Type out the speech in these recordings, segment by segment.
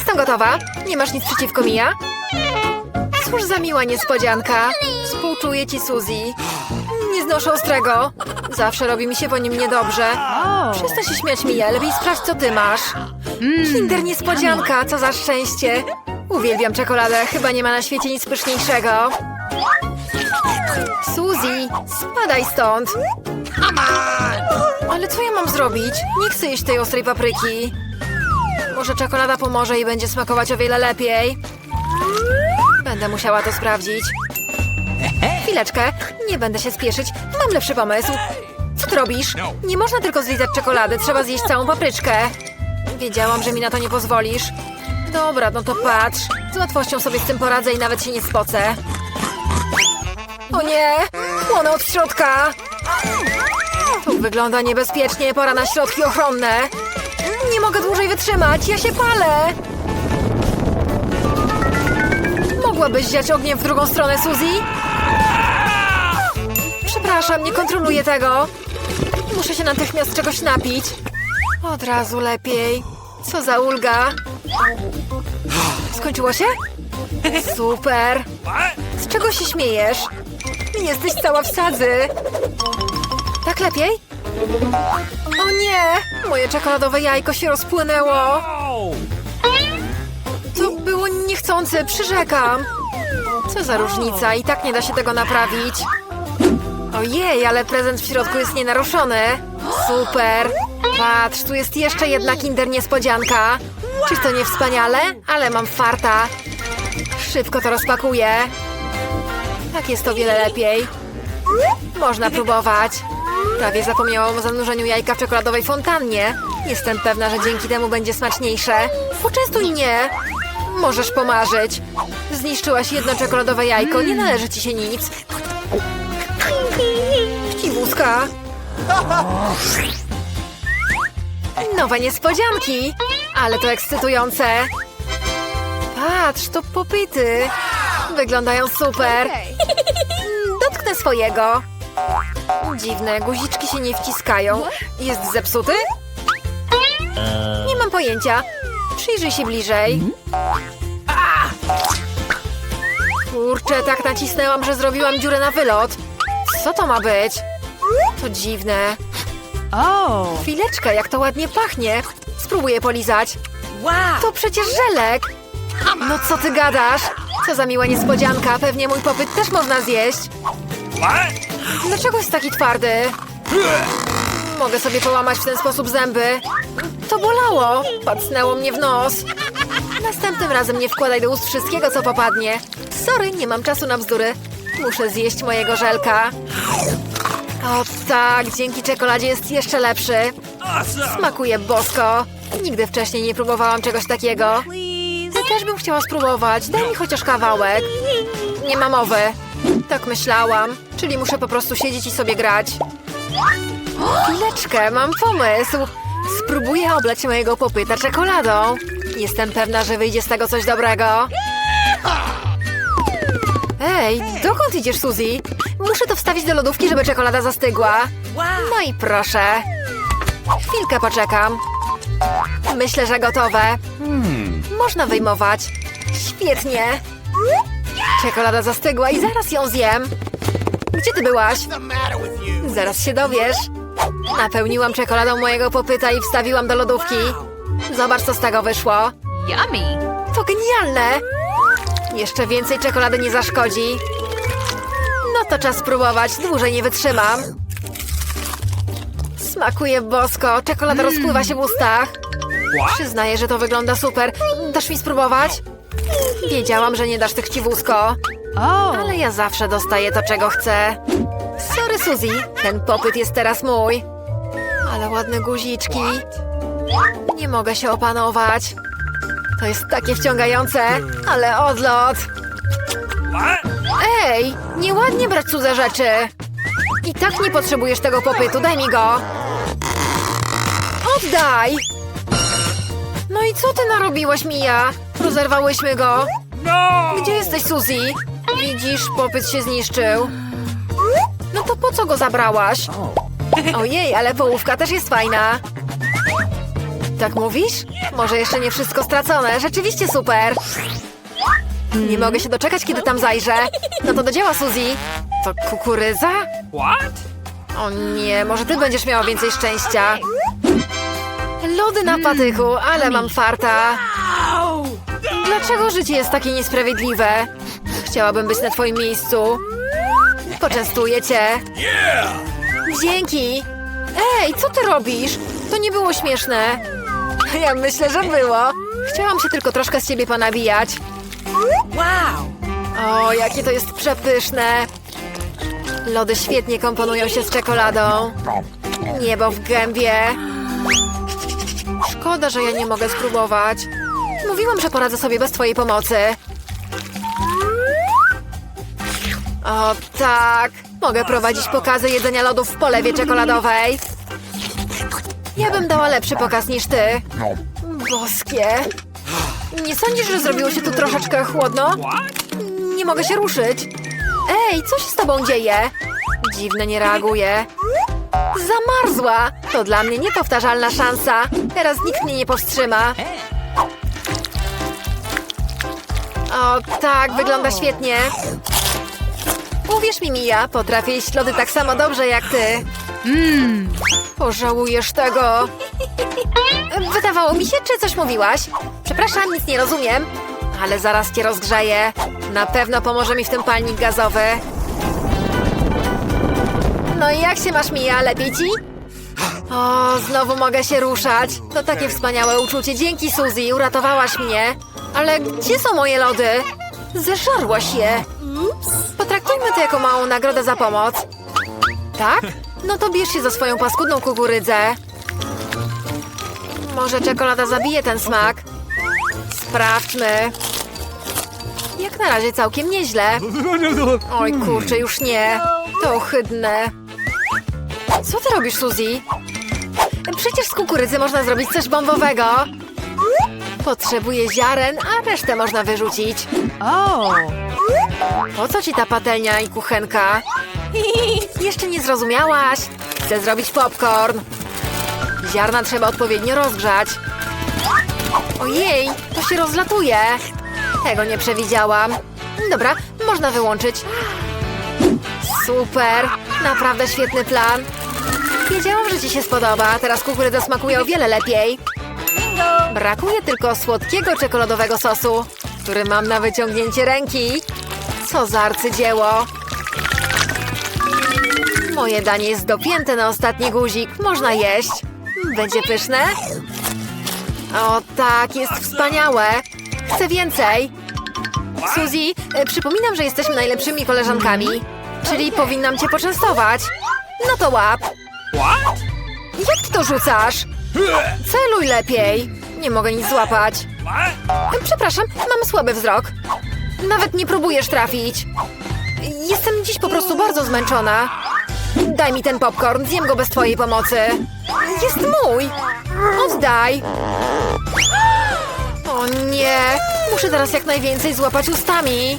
Jestem gotowa. Nie masz nic przeciwko, Mia? Cóż za miła niespodzianka. Współczuję ci, Suzy. Nie znoszę ostrego. Zawsze robi mi się po nim niedobrze. Przestań się śmiać, Mia. Lepiej sprawdź, co ty masz. Kinder niespodzianka, co za szczęście. Uwielbiam czekoladę. Chyba nie ma na świecie nic pyszniejszego. Suzy, spadaj stąd. Ale co ja mam zrobić? Nie chcę jeść tej ostrej papryki. Może czekolada pomoże i będzie smakować o wiele lepiej. Będę musiała to sprawdzić. Chwileczkę, nie będę się spieszyć. Mam lepszy pomysł. Co ty robisz? Nie można tylko zlizać czekolady, trzeba zjeść całą papryczkę. Wiedziałam, że mi na to nie pozwolisz. Dobra, no to patrz. Z łatwością sobie z tym poradzę i nawet się nie spocę. O nie! Płonę od środka! To wygląda niebezpiecznie, pora na środki ochronne. Nie mogę dłużej wytrzymać, ja się palę! Mogłabyś wziąć ogniem w drugą stronę, Suzy? Przepraszam, nie kontroluję tego. Muszę się natychmiast czegoś napić. Od razu lepiej. Co za ulga. Skończyło się? Super. Z czego się śmiejesz? Jesteś cała w sadzy. Tak lepiej? O nie! Moje czekoladowe jajko się rozpłynęło. To było niechcące, przyrzekam. Co za różnica, i tak nie da się tego naprawić. Ojej, ale prezent w środku jest nienaruszony. Super. Patrz, tu jest jeszcze jedna kinder niespodzianka. Czyż to nie wspaniale? Ale mam farta. Szybko to rozpakuję. Tak jest to wiele lepiej. Można próbować. Prawie zapomniałam o zanurzeniu jajka w czekoladowej fontannie. Jestem pewna, że dzięki temu będzie smaczniejsze. Poczęstuj mnie. Możesz pomarzyć. Zniszczyłaś jedno czekoladowe jajko, nie należy ci się nic. Chciwuska. Nowe niespodzianki. Ale to ekscytujące. Patrz, to popyty. Wyglądają super. Dotknę swojego. Dziwne, guziczki się nie wciskają. Jest zepsuty? Nie mam pojęcia. Przyjrzyj się bliżej. Kurczę, tak nacisnęłam, że zrobiłam dziurę na wylot. Co to ma być? To dziwne. Chwileczkę, jak to ładnie pachnie. Spróbuję polizać. Wow. To przecież żelek. No co ty gadasz? Co za miła niespodzianka. Pewnie mój popyt też można zjeść. Dlaczego jest taki twardy? Mogę sobie połamać w ten sposób zęby. To bolało. Pacnęło mnie w nos. Następnym razem nie wkładaj do ust wszystkiego, co popadnie. Sorry, nie mam czasu na bzdury. Muszę zjeść mojego żelka. O tak, dzięki czekoladzie jest jeszcze lepszy. Smakuje bosko. Nigdy wcześniej nie próbowałam czegoś takiego. Ja też bym chciała spróbować. Daj mi chociaż kawałek. Nie ma mowy. Tak myślałam. Czyli muszę po prostu siedzieć i sobie grać. Chwileczkę, mam pomysł. Spróbuję oblać mojego popyta czekoladą. Jestem pewna, że wyjdzie z tego coś dobrego. Ej, dokąd idziesz, Suzy? Muszę to wstawić do lodówki, żeby czekolada zastygła. No i proszę. Chwilkę poczekam. Myślę, że gotowe. Można wyjmować. Świetnie. Czekolada zastygła i zaraz ją zjem. Gdzie ty byłaś? Zaraz się dowiesz. Napełniłam czekoladą mojego popyta i wstawiłam do lodówki. Zobacz, co z tego wyszło. Yummy. To genialne! Jeszcze więcej czekolady nie zaszkodzi. No to czas spróbować, dłużej nie wytrzymam. Smakuje bosko, czekolada rozpływa się w ustach. Przyznaję, że to wygląda super. Dasz mi spróbować? Wiedziałam, że nie dasz tych ciwusko, Oh. ale ja zawsze dostaję to, czego chcę. Sorry, Suzy, ten popyt jest teraz mój. Ale ładne guziczki. Nie mogę się opanować. To jest takie wciągające, ale odlot. Ej, nieładnie brać cudze rzeczy. I tak nie potrzebujesz tego popytu, daj mi go. Oddaj! No i co ty narobiłaś, Mija? Rozerwałyśmy go. Gdzie jesteś, Suzy? Widzisz, popyt się zniszczył. No to po co go zabrałaś? Ojej, ale połówka też jest fajna. Tak mówisz? Może jeszcze nie wszystko stracone. Rzeczywiście super. Nie mogę się doczekać, kiedy tam zajrzę. No to do dzieła, Suzy. To kukurydza? What? O nie, może ty będziesz miała więcej szczęścia. Lody na patyku, ale mam farta. Dlaczego życie jest takie niesprawiedliwe? Chciałabym być na twoim miejscu. Poczęstuję cię. Dzięki. Ej, co ty robisz? To nie było śmieszne. Ja myślę, że było. Chciałam się tylko troszkę z ciebie ponabijać. Wow. O, jakie to jest przepyszne. Lody świetnie komponują się z czekoladą. Niebo w gębie. Szkoda, że ja nie mogę spróbować. Mówiłam, że poradzę sobie bez twojej pomocy. O tak, mogę prowadzić pokazy jedzenia lodów w polewie czekoladowej. Ja bym dała lepszy pokaz niż ty. Boskie. Nie sądzisz, że zrobiło się tu troszeczkę chłodno? Nie mogę się ruszyć. Ej, co się z tobą dzieje? Dziwne, nie reaguje. Zamarzła! To dla mnie niepowtarzalna szansa. Teraz nikt mnie nie powstrzyma. O, tak, wygląda świetnie. Uwierz mi, Mija, potrafię jeść lody tak samo dobrze jak ty. Mmm. Pożałujesz tego. Wydawało mi się, czy coś mówiłaś? Przepraszam, nic nie rozumiem. Ale zaraz cię rozgrzeję. Na pewno pomoże mi w tym palnik gazowy. No i jak się masz, Mija? Lepiej ci? O, znowu mogę się ruszać. To takie wspaniałe uczucie. Dzięki, Suzy, uratowałaś mnie. Ale gdzie są moje lody? Zeżarłaś je. Potraktujmy to jako małą nagrodę za pomoc. Tak? No to bierz się za swoją paskudną kukurydzę. Może czekolada zabije ten smak? Sprawdźmy. Jak na razie całkiem nieźle. Oj kurczę, już nie. To ohydne. Co ty robisz, Suzy? Przecież z kukurydzy można zrobić coś bombowego. Potrzebuję ziaren, a resztę można wyrzucić. Oh. Po co ci ta patelnia i kuchenka? Jeszcze nie zrozumiałaś? Chcę zrobić popcorn. Ziarna trzeba odpowiednio rozgrzać. Ojej, to się rozlatuje. Tego nie przewidziałam. Dobra, można wyłączyć. Super, naprawdę świetny plan. Wiedziałam, że ci się spodoba. Teraz kukurydza smakuje o wiele lepiej. Brakuje tylko słodkiego czekoladowego sosu, który mam na wyciągnięcie ręki. Co za arcydzieło. Moje danie jest dopięte na ostatni guzik. Można jeść. Będzie pyszne? O tak, jest wspaniałe. Chcę więcej. Suzy, e, przypominam, że jesteśmy najlepszymi koleżankami. Czyli powinnam cię poczęstować. No to łap. Jak ty to rzucasz? Celuj lepiej. Nie mogę nic złapać. Przepraszam, mam słaby wzrok. Nawet nie próbujesz trafić. Jestem dziś po prostu bardzo zmęczona. Daj mi ten popcorn, zjem go bez twojej pomocy. Jest mój! Oddaj! O nie! Muszę teraz jak najwięcej złapać ustami.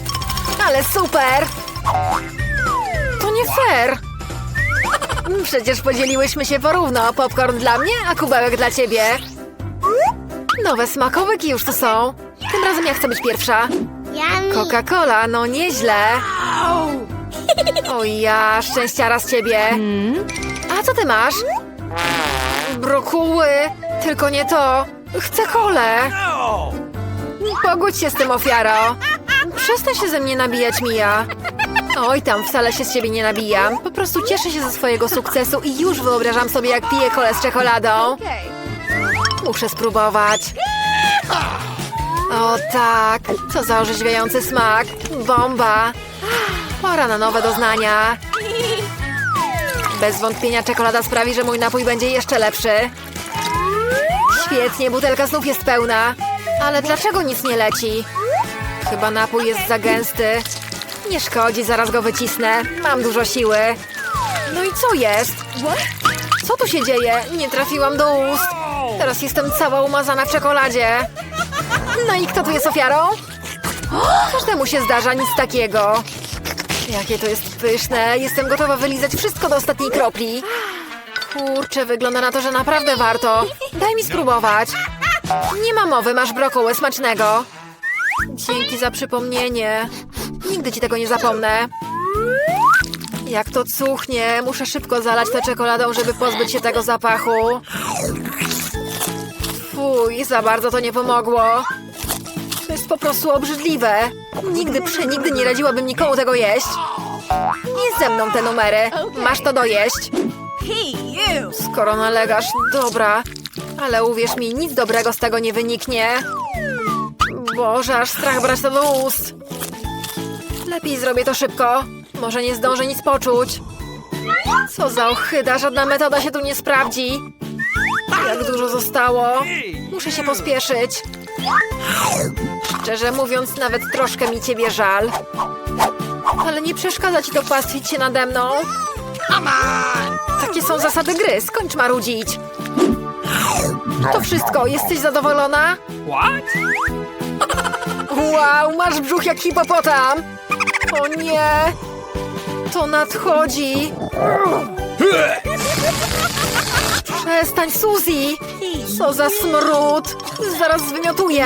Ale super! To nie fair! Przecież podzieliłyśmy się porówno. Popcorn dla mnie, a kubełek dla ciebie. Nowe smakołyki już tu są. Tym razem ja chcę być pierwsza. Coca-Cola, no nieźle. O ja, szczęściara z ciebie. A co ty masz? Brokuły. Tylko nie to. Chcę kolę. No. Pogódź się z tym, ofiaro. Przestań się ze mnie nabijać, Mija. Oj, tam wcale się z ciebie nie nabijam. Po prostu cieszę się ze swojego sukcesu i już wyobrażam sobie, jak piję kolę z czekoladą. Muszę spróbować. O tak, co za orzeźwiający smak. Bomba. Pora na nowe doznania. Bez wątpienia czekolada sprawi, że mój napój będzie jeszcze lepszy. Świetnie, butelka znów jest pełna. Ale dlaczego nic nie leci? Chyba napój jest za gęsty. Nie szkodzi, zaraz go wycisnę. Mam dużo siły. No i co jest? Co tu się dzieje? Nie trafiłam do ust. Teraz jestem cała umazana w czekoladzie. No i kto tu jest ofiarą? Każdemu się zdarza, nic takiego. Jakie to jest pyszne. Jestem gotowa wylizać wszystko do ostatniej kropli. Kurczę, wygląda na to, że naprawdę warto. Daj mi spróbować. Nie ma mowy, masz brokuły smacznego. Dzięki za przypomnienie. Nigdy ci tego nie zapomnę. Jak to cuchnie, muszę szybko zalać tę czekoladą, żeby pozbyć się tego zapachu. Fuj, za bardzo to nie pomogło. To jest po prostu obrzydliwe. Nigdy przenigdy nie radziłabym nikomu tego jeść. Nie ze mną te numery. Masz to dojeść. Skoro nalegasz, dobra. Ale uwierz mi, nic dobrego z tego nie wyniknie. Boże, aż strach brać to do ust. Lepiej zrobię to szybko. Może nie zdążę nic poczuć. Co za ochyda, żadna metoda się tu nie sprawdzi. Jak dużo zostało. Muszę się pospieszyć. Szczerze mówiąc, nawet troszkę mi ciebie żal. Ale nie przeszkadza ci to pastwić się nade mną. Takie są zasady gry, skończ marudzić. To wszystko, jesteś zadowolona? What? Wow, masz brzuch jak hipopotam! O nie! To nadchodzi! Przestań, Suzy! Co za smród! Zaraz zwymiotuję!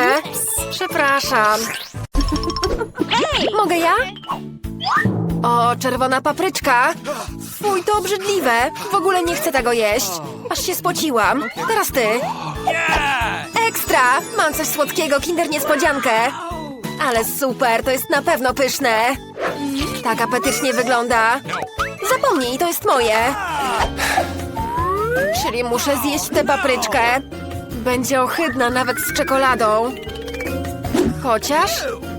Przepraszam. Mogę ja? O, czerwona papryczka! Fuj, to obrzydliwe! W ogóle nie chcę tego jeść! Aż się spociłam. Teraz ty! Ekstra! Mam coś słodkiego, kinder niespodziankę! Ale super, to jest na pewno pyszne! Tak apetycznie wygląda. Zapomnij, to jest moje. Czyli muszę zjeść tę papryczkę. Będzie ohydna nawet z czekoladą. Chociaż,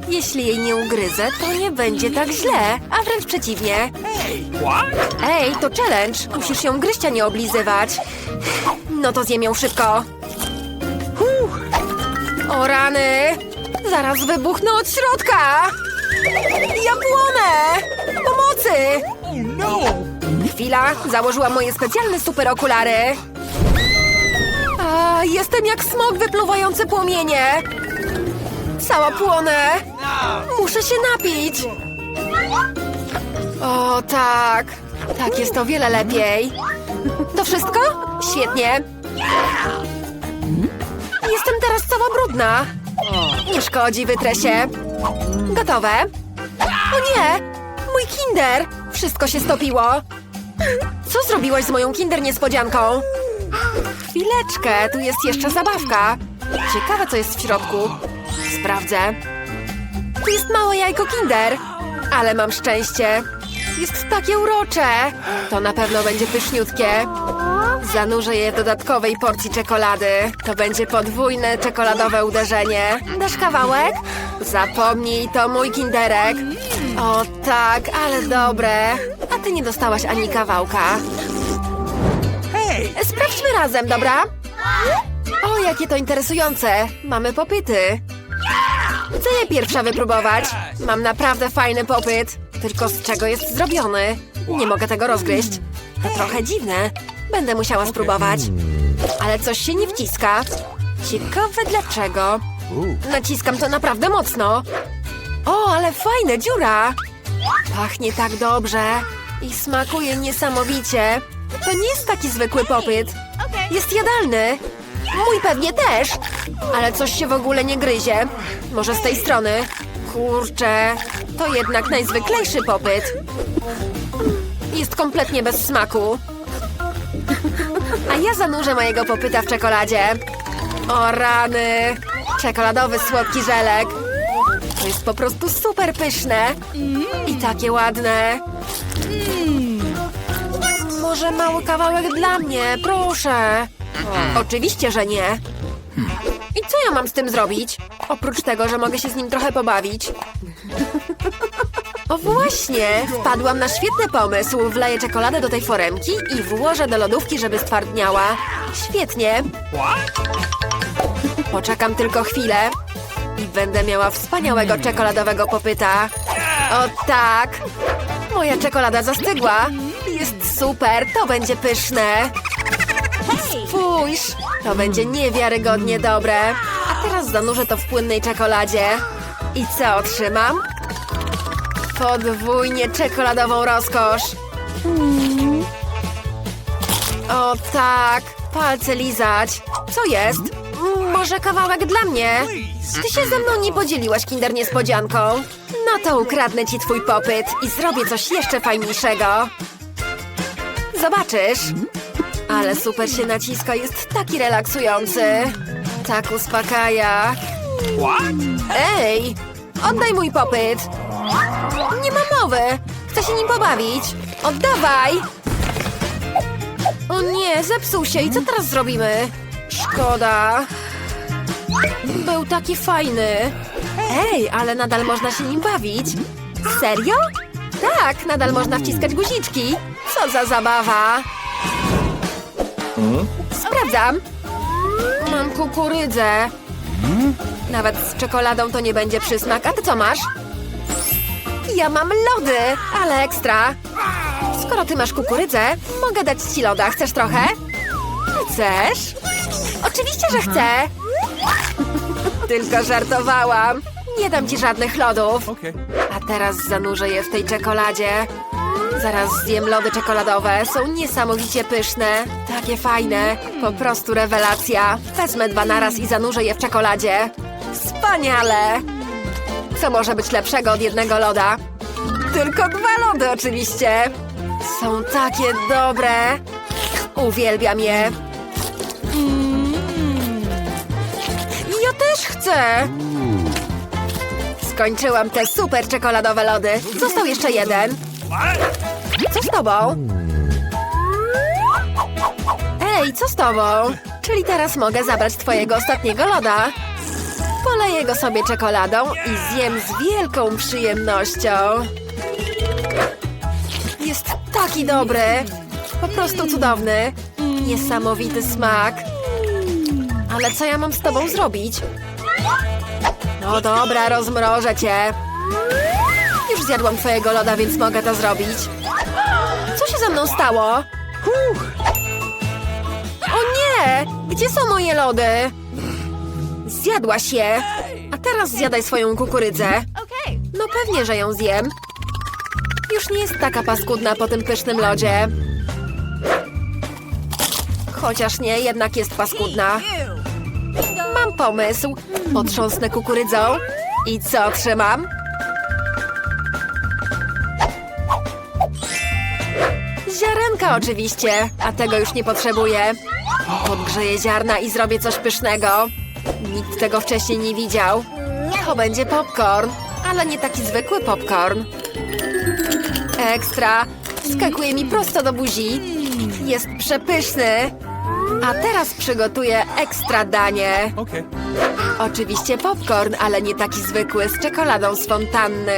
jeśli jej nie ugryzę, to nie będzie tak źle, a wręcz przeciwnie. Ej, to challenge! Musisz ją gryźć, a nie oblizywać. No to zjem ją szybko. O rany! Zaraz wybuchnę od środka! Ja płonę! Pomocy! Oh no! Chwila, założyłam moje specjalne super okulary. A, jestem jak smok wypluwający płomienie. Cała płonę. Muszę się napić. O, tak. Tak, jest o wiele lepiej. To wszystko? Świetnie. Jestem teraz cała brudna. Nie szkodzi, wytrę się. Gotowe? O nie! Mój kinder! Wszystko się stopiło. Co zrobiłaś z moją kinder niespodzianką? Chwileczkę, tu jest jeszcze zabawka. Ciekawe, co jest w środku. Sprawdzę. Tu jest małe jajko kinder. Ale mam szczęście. Jest takie urocze. To na pewno będzie pyszniutkie. Zanurzę je dodatkowej porcji czekolady. To będzie podwójne czekoladowe uderzenie. Dasz kawałek? Zapomnij, to mój kinderek. O tak, ale dobre. Nie dostałaś ani kawałka. Hey! Sprawdźmy razem, dobra? O, jakie to interesujące. Mamy popyty. Chcę je pierwsza wypróbować. Mam naprawdę fajny popyt. Tylko z czego jest zrobiony? Nie mogę tego rozgryźć. To trochę dziwne. Będę musiała spróbować. Ale coś się nie wciska. Ciekawe dlaczego. Naciskam to naprawdę mocno. O, ale fajne, dziura. Pachnie tak dobrze. I smakuje niesamowicie. To nie jest taki zwykły popyt. Jest jadalny. Mój pewnie też. Ale coś się w ogóle nie gryzie. Może z tej strony. Kurczę, to jednak najzwyklejszy popyt. Jest kompletnie bez smaku. A ja zanurzę mojego popyta w czekoladzie. O rany! Czekoladowy słodki żelek. To jest po prostu super pyszne. I takie ładne. Może mały kawałek dla mnie, proszę. Oczywiście, że nie. I co ja mam z tym zrobić? Oprócz tego, że mogę się z nim trochę pobawić. O właśnie! Wpadłam na świetny pomysł. Wleję czekoladę do tej foremki i włożę do lodówki, żeby stwardniała. Świetnie. Poczekam tylko chwilę i będę miała wspaniałego czekoladowego popyta. O tak! Moja czekolada zastygła. Super, to będzie pyszne. Spójrz, to będzie niewiarygodnie dobre. A teraz zanurzę to w płynnej czekoladzie. I co otrzymam? Podwójnie czekoladową rozkosz. O tak, palce lizać. Co jest? Może kawałek dla mnie? Ty się ze mną nie podzieliłaś kinder niespodzianką. No to ukradnę ci twój popyt i zrobię coś jeszcze fajniejszego. Zobaczysz. Ale super się naciska, jest taki relaksujący. Tak uspokaja. Ej, oddaj mój popyt. Nie ma mowy. Chcę się nim pobawić. Oddawaj. O nie, zepsuł się. I co teraz zrobimy? Szkoda. Był taki fajny. Ej, ale nadal można się nim bawić. Serio? Tak, nadal można wciskać guziczki. Co za zabawa. Sprawdzam. Mam kukurydzę. Nawet z czekoladą to nie będzie przysmak. A ty co masz? Ja mam lody, ale ekstra. Skoro ty masz kukurydzę, mogę dać ci loda. Chcesz trochę? Chcesz? Oczywiście, że chcę. Tylko żartowałam. Nie dam ci żadnych lodów. Okay. Teraz zanurzę je w tej czekoladzie. Zaraz zjem lody czekoladowe. Są niesamowicie pyszne. Takie fajne. Po prostu rewelacja. Wezmę dwa naraz i zanurzę je w czekoladzie. Wspaniale! Co może być lepszego od jednego loda? Tylko dwa lody oczywiście. Są takie dobre. Uwielbiam je. Mm. Ja też chcę. Skończyłam te super czekoladowe lody. Został jeszcze jeden. Co z tobą? Ej, co z tobą? Czyli teraz mogę zabrać twojego ostatniego loda. Poleję go sobie czekoladą i zjem z wielką przyjemnością. Jest taki dobry. Po prostu cudowny. Niesamowity smak. Ale co ja mam z tobą zrobić? No dobra, rozmrożę cię. Już zjadłam twojego loda, więc mogę to zrobić. Co się ze mną stało? O nie! Gdzie są moje lody? Zjadłaś je. A teraz zjadaj swoją kukurydzę. No pewnie, że ją zjem. Już nie jest taka paskudna po tym pysznym lodzie. Chociaż nie, jednak jest paskudna. Pomysł. Potrząsnę kukurydzą. I co trzymam? Ziarenka oczywiście, a tego już nie potrzebuję. Podgrzeję ziarna i zrobię coś pysznego. Nikt tego wcześniej nie widział. To będzie popcorn, ale nie taki zwykły popcorn. Ekstra! Skakuje mi prosto do buzi. Jest przepyszny. A teraz przygotuję ekstra danie. Oczywiście popcorn, ale nie taki zwykły, z czekoladą z fontanny.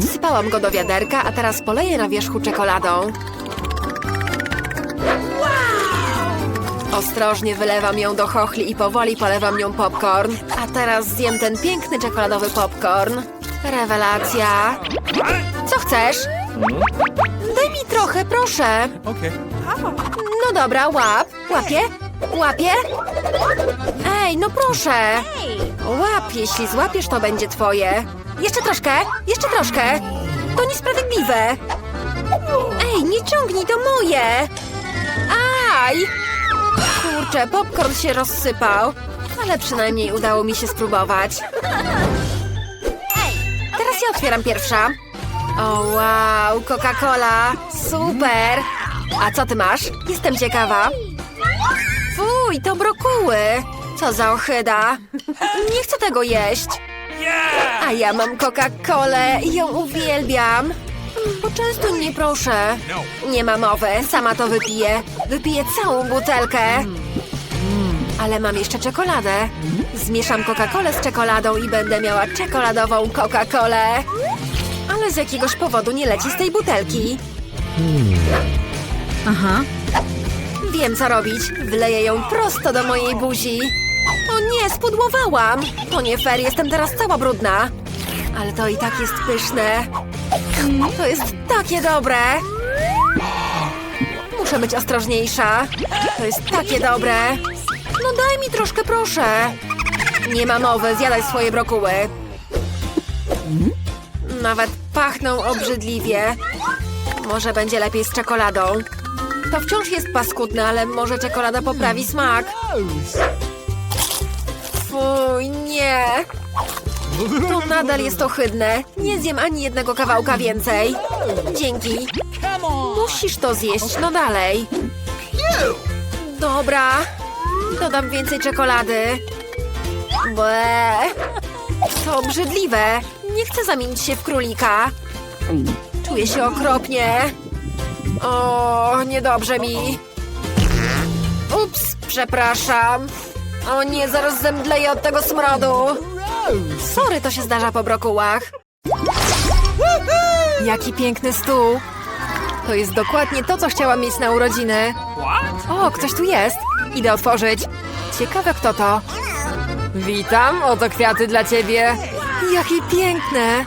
Wsypałam go do wiaderka, a teraz poleję na wierzchu czekoladą. Ostrożnie wylewam ją do chochli i powoli polewam nią popcorn. A teraz zjem ten piękny czekoladowy popcorn. Rewelacja. Co chcesz? Daj mi trochę, proszę. Okay. No dobra, łap. Łapie? Łapie? Ej, no proszę. Łap, jeśli złapiesz, to będzie twoje. Jeszcze troszkę, jeszcze troszkę. To niesprawiedliwe. Ej, nie ciągnij, to moje. Aj! Kurczę, popcorn się rozsypał. Ale przynajmniej udało mi się spróbować. Teraz ja otwieram pierwsza. O wow, Coca-Cola. Super. A co ty masz? Jestem ciekawa. Fuj, to brokuły. Co za ochyda. Nie chcę tego jeść. A ja mam Coca-Colę i ją uwielbiam. Poczęstuj mnie, proszę. No. Nie ma mowy, sama to wypiję. Wypiję całą butelkę. Ale mam jeszcze czekoladę. Zmieszam Coca-Colę z czekoladą i będę miała czekoladową Coca-Colę. Ale z jakiegoś powodu nie leci z tej butelki. Aha. Wiem, co robić. Wleję ją prosto do mojej buzi. O nie, spudłowałam. To nie fair, jestem teraz cała brudna. Ale to i tak jest pyszne. To jest takie dobre. Muszę być ostrożniejsza. To jest takie dobre. No daj mi troszkę, proszę. Nie ma mowy, zjadaj swoje brokuły. Nawet pachną obrzydliwie. Może będzie lepiej z czekoladą. To wciąż jest paskudne, ale może czekolada poprawi smak. Fuj, nie. To nadal jest ohydne. Nie zjem ani jednego kawałka więcej. Dzięki. Musisz to zjeść, no dalej. Dobra. Dodam więcej czekolady. Ble. To obrzydliwe. Nie chcę zamienić się w królika. Czuję się okropnie. O, niedobrze mi. Ups, przepraszam. O nie, zaraz zemdleję od tego smrodu. Sorry, to się zdarza po brokułach. Jaki piękny stół. To jest dokładnie to, co chciałam mieć na urodziny. O, ktoś tu jest. Idę otworzyć. Ciekawe, kto to. Witam, oto kwiaty dla ciebie. Jakie piękne.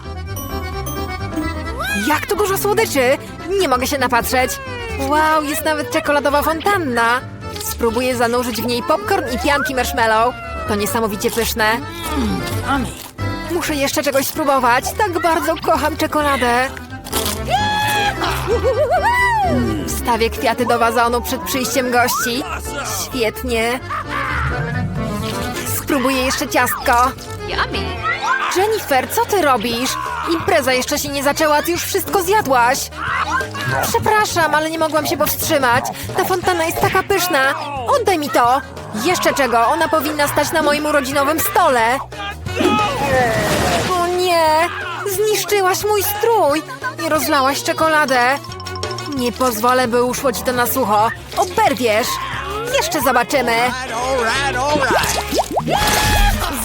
Jak tu dużo słodyczy. Nie mogę się napatrzeć. Wow, jest nawet czekoladowa fontanna. Spróbuję zanurzyć w niej popcorn i pianki marshmallow. To niesamowicie pyszne. Muszę jeszcze czegoś spróbować. Tak bardzo kocham czekoladę. Wstawię kwiaty do wazonu przed przyjściem gości. Świetnie. Spróbuję jeszcze ciastko. Jennifer, co ty robisz? Impreza jeszcze się nie zaczęła, ty już wszystko zjadłaś. Przepraszam, ale nie mogłam się powstrzymać. Ta fontana jest taka pyszna. Oddaj mi to. Jeszcze czego? Ona powinna stać na moim urodzinowym stole. O nie! Zniszczyłaś mój strój! I rozlałaś czekoladę. Nie pozwolę, by uszło ci to na sucho. Oberwiesz! Jeszcze zobaczymy.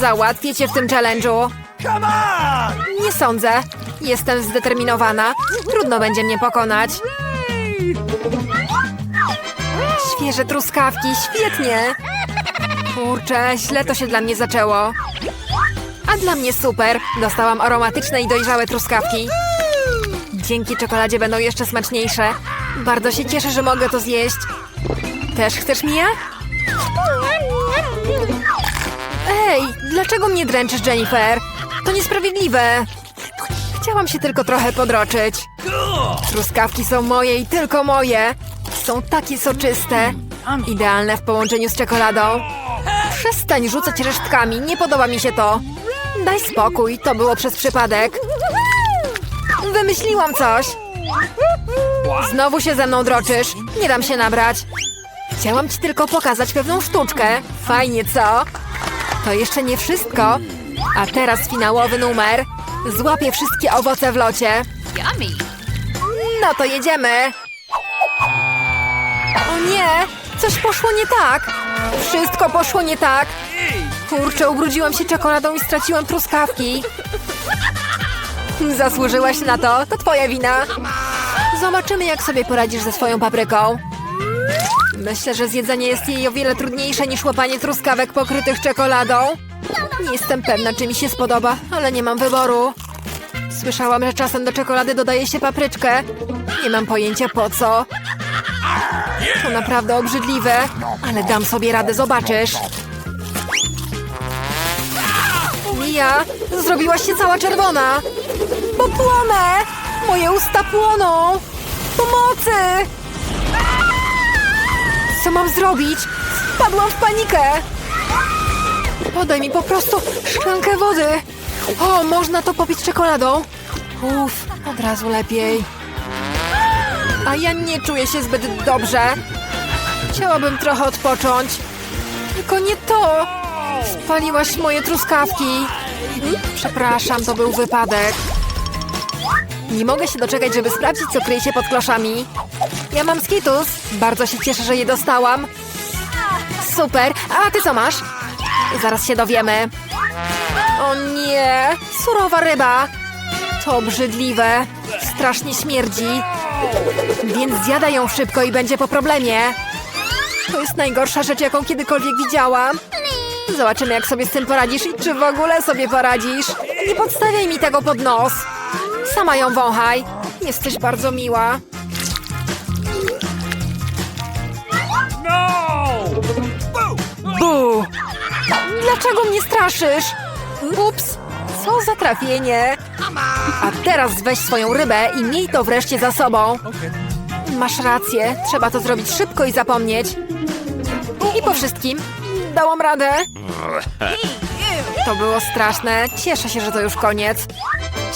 Załatwię cię w tym challenge'u. Nie sądzę. Jestem zdeterminowana. Trudno będzie mnie pokonać. Świeże truskawki, świetnie. Kurczę, źle to się dla mnie zaczęło. A dla mnie super. Dostałam aromatyczne i dojrzałe truskawki. Dzięki czekoladzie będą jeszcze smaczniejsze. Bardzo się cieszę, że mogę to zjeść. Też chcesz, Mia? Ej, dlaczego mnie dręczysz, Jennifer? To niesprawiedliwe. Chciałam się tylko trochę podroczyć. Truskawki są moje i tylko moje. Są takie soczyste. Idealne w połączeniu z czekoladą. Przestań rzucać resztkami, nie podoba mi się to. Daj spokój, to było przez przypadek. Wymyśliłam coś. Znowu się ze mną droczysz. Nie dam się nabrać. Chciałam ci tylko pokazać pewną sztuczkę. Fajnie, co? To jeszcze nie wszystko. A teraz finałowy numer. Złapię wszystkie owoce w locie. No to jedziemy. O nie! Coś poszło nie tak. Wszystko poszło nie tak. Kurczę, ubrudziłam się czekoladą i straciłam truskawki. Zasłużyłaś na to. To twoja wina. Zobaczymy, jak sobie poradzisz ze swoją papryką. Myślę, że zjedzenie jest jej o wiele trudniejsze niż łapanie truskawek pokrytych czekoladą. Nie jestem pewna, czy mi się spodoba, ale nie mam wyboru. Słyszałam, że czasem do czekolady dodaje się papryczkę. Nie mam pojęcia po co. To naprawdę obrzydliwe, ale dam sobie radę, zobaczysz. Mija, zrobiłaś się cała czerwona. Popłonę! Moje usta płoną! Pomocy! Co mam zrobić? Wpadłam w panikę! Podaj mi po prostu szklankę wody. O, można to popić czekoladą. Uff, od razu lepiej. A ja nie czuję się zbyt dobrze. Chciałabym trochę odpocząć. Tylko nie to. Spaliłaś moje truskawki. Mm, Przepraszam, to był wypadek. Nie mogę się doczekać, żeby sprawdzić, co kryje się pod kloszami. Ja mam skitus. Bardzo się cieszę, że je dostałam. Super. A ty co masz? Zaraz się dowiemy. O nie! Surowa ryba! To obrzydliwe. Strasznie śmierdzi. Więc zjadaj ją szybko i będzie po problemie. To jest najgorsza rzecz, jaką kiedykolwiek widziałam. Zobaczymy, jak sobie z tym poradzisz i czy w ogóle sobie poradzisz. Nie podstawiaj mi tego pod nos. Sama ją wąchaj. Jesteś bardzo miła. No! Bu! Dlaczego mnie straszysz? Ups, co za trafienie. A teraz weź swoją rybę i miej to wreszcie za sobą. Masz rację, trzeba to zrobić szybko i zapomnieć. I po wszystkim dałam radę. To było straszne. Cieszę się, że to już koniec.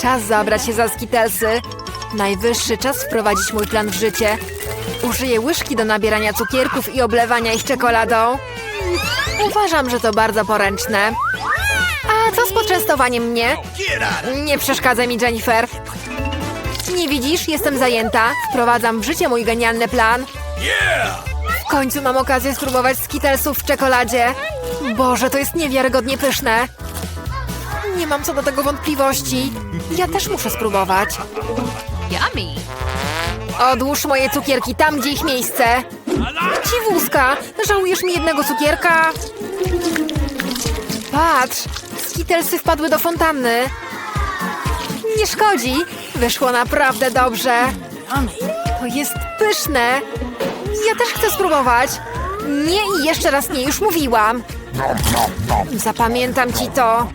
Czas zabrać się za skitelsy. Najwyższy czas wprowadzić mój plan w życie. Użyję łyżki do nabierania cukierków i oblewania ich czekoladą. Uważam, że to bardzo poręczne. A co z poczęstowaniem mnie? Nie przeszkadza mi, Jennifer. Nie widzisz? Jestem zajęta. Wprowadzam w życie mój genialny plan. W końcu mam okazję spróbować skitelsów w czekoladzie. Boże, to jest niewiarygodnie pyszne. Nie mam co do tego wątpliwości. Ja też muszę spróbować. Yummy. Odłóż moje cukierki tam, gdzie ich miejsce. Dziwuska, żałujesz mi jednego cukierka? Patrz, skitelsy wpadły do fontanny. Nie szkodzi, wyszło naprawdę dobrze. To jest pyszne. Ja też chcę spróbować. Nie i jeszcze raz nie, już mówiłam. Zapamiętam ci to.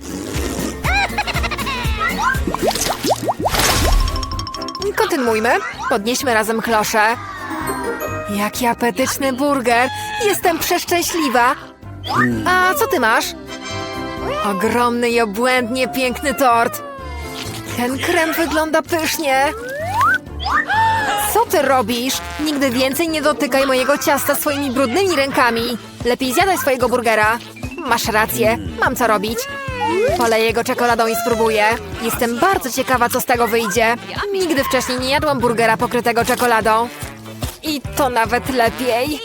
Kontynuujmy. Podnieśmy razem klosze. Jaki apetyczny burger. Jestem przeszczęśliwa. A co ty masz? Ogromny i obłędnie piękny tort. Ten krem wygląda pysznie. Co ty robisz? Nigdy więcej nie dotykaj mojego ciasta swoimi brudnymi rękami. Lepiej zjadaj swojego burgera. Masz rację, mam co robić. Poleję go czekoladą i spróbuję. Jestem bardzo ciekawa, co z tego wyjdzie. Nigdy wcześniej nie jadłam burgera pokrytego czekoladą. I to nawet lepiej.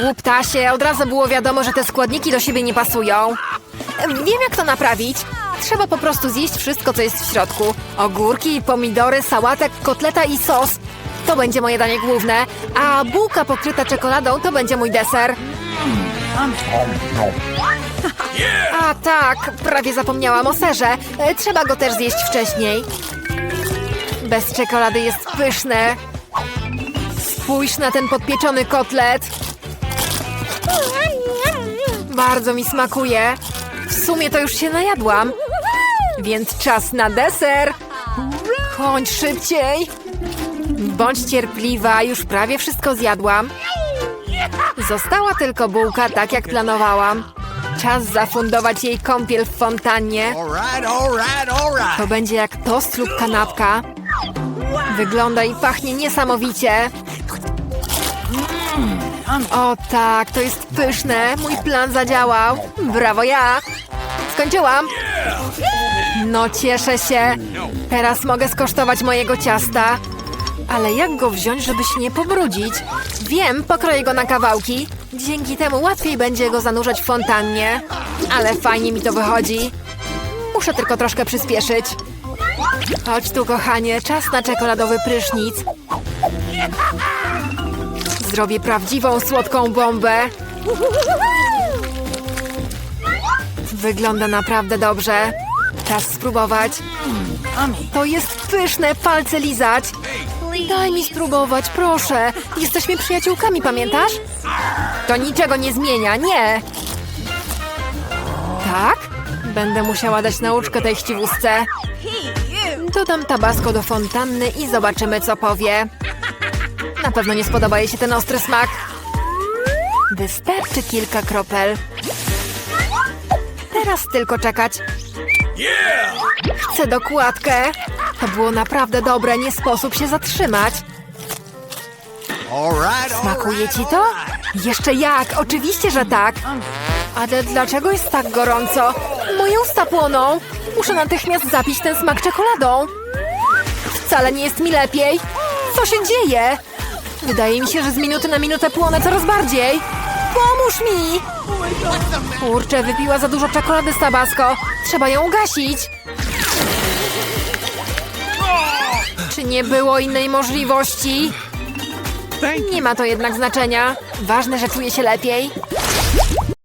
Głuptasie, od razu było wiadomo, że te składniki do siebie nie pasują. Wiem, jak to naprawić. Trzeba po prostu zjeść wszystko, co jest w środku. Ogórki, pomidory, sałatek, kotleta i sos. To będzie moje danie główne, a bułka pokryta czekoladą to będzie mój deser. A tak, prawie zapomniałam o serze. E, Trzeba go też zjeść wcześniej. Bez czekolady jest pyszne. Spójrz na ten podpieczony kotlet. Bardzo mi smakuje. W sumie to już się najadłam. Więc czas na deser. Kończ szybciej. Bądź cierpliwa, już prawie wszystko zjadłam. Została tylko bułka, tak jak planowałam. Czas zafundować jej kąpiel w fontannie. To będzie jak tost lub kanapka. Wygląda i pachnie niesamowicie. O tak, to jest pyszne. Mój plan zadziałał. Brawo ja. Skończyłam. No cieszę się. Teraz mogę skosztować mojego ciasta. Ale jak go wziąć, żeby się nie pobrudzić? Wiem, pokroję go na kawałki. Dzięki temu łatwiej będzie go zanurzać w fontannie. Ale fajnie mi to wychodzi. Muszę tylko troszkę przyspieszyć. Chodź tu, kochanie, czas na czekoladowy prysznic. Zrobię prawdziwą słodką bombę. Wygląda naprawdę dobrze. Czas spróbować. To jest pyszne, palce lizać. Daj mi spróbować, proszę. Jesteśmy przyjaciółkami, pamiętasz? To niczego nie zmienia, nie. Tak? Będę musiała dać nauczkę tej chciwusce. Dodam tabasco do fontanny i zobaczymy, co powie. Na pewno nie spodoba jej się ten ostry smak. Wystarczy kilka kropel. Teraz tylko czekać. Chcę dokładkę. To było naprawdę dobre, nie sposób się zatrzymać. Smakuje ci to? Jeszcze jak, oczywiście, że tak. Ale dlaczego jest tak gorąco? Moje usta płoną. Muszę natychmiast zapić ten smak czekoladą. Wcale nie jest mi lepiej. Co się dzieje? Wydaje mi się, że z minuty na minutę płonę coraz bardziej. Pomóż mi! Kurczę, wypiła za dużo czekolady z tabasco. Trzeba ją ugasić. Czy nie było innej możliwości? Nie ma to jednak znaczenia. Ważne, że czuję się lepiej.